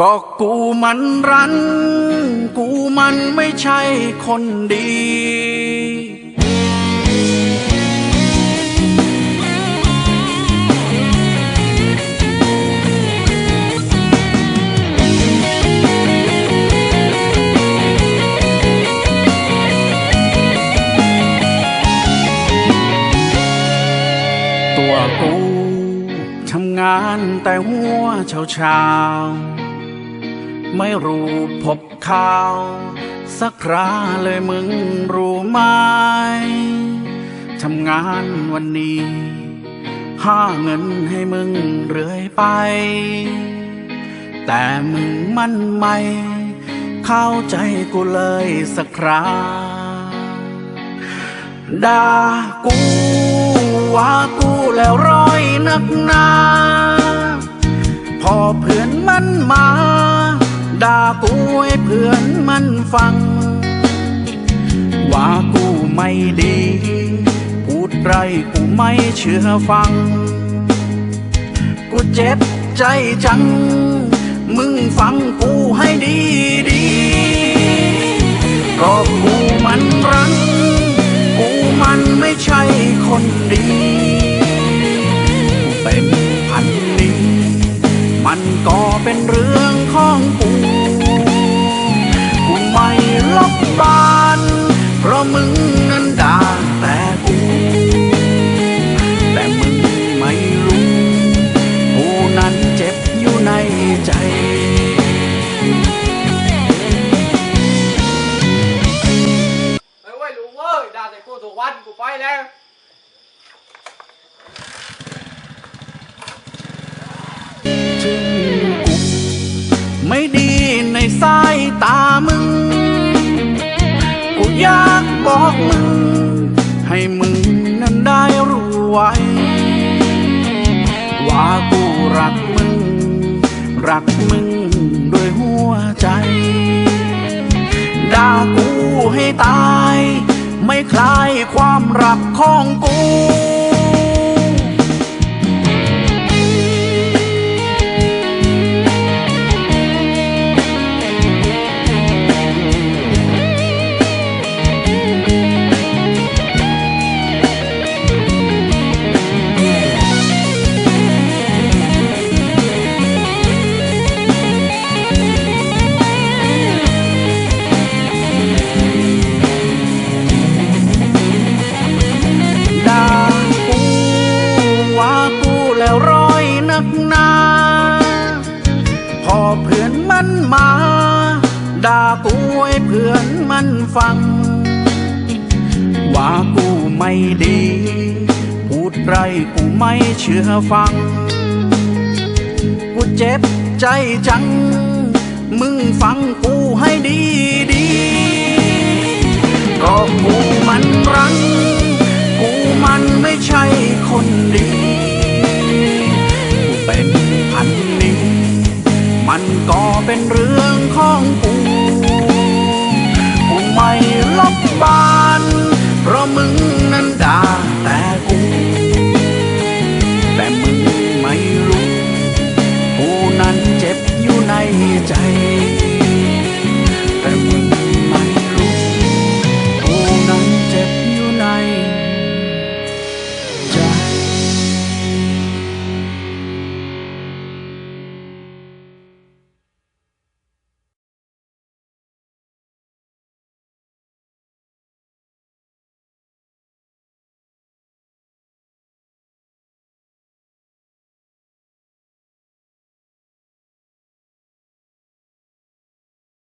ก็กูมันรัน กูมันไม่ใช่คนดี ตัวกูทำงานแต่หัวเช้าเช้า ไม่รู้พบข่าว สักคราเลยมึงรู้ไหมทำงานวันนี้หาเงินให้มึงเรื่อยไป แต่มึงมันไม่ เข้าใจกูเลยสักคราด่ากูว่ากูแล้วร้อยนักหนา พอเพื่อนมันมา ด่ากูให้เพื่อนมันฟัง ว่ากูไม่ดี พูดไรกูไม่เชื่อฟัง กูเจ็บใจจัง มึงฟังกูให้ดีดีก็กูมันรัง กูมันไม่ใช่คนดี แล้วถึงกูไม่ดีในสายตามึง กูอยากบอกมึง ให้มึงนั้นได้รู้ไว้ ว่ากูรักมึง รักมึงด้วยหัวใจ ด่ากูให้ตาย คลายความรักของกู เพื่อนมันมา ด่ากูให้เพื่อนมันฟัง ว่ากูไม่ดี พูดไรกูไม่เชื่อฟัง กูเจ็บใจจัง มึงฟังกูให้ดีดีก็กูมันรัง กูมันไม่ใช่คนดี นั้นเจ็บอยู่ในใจ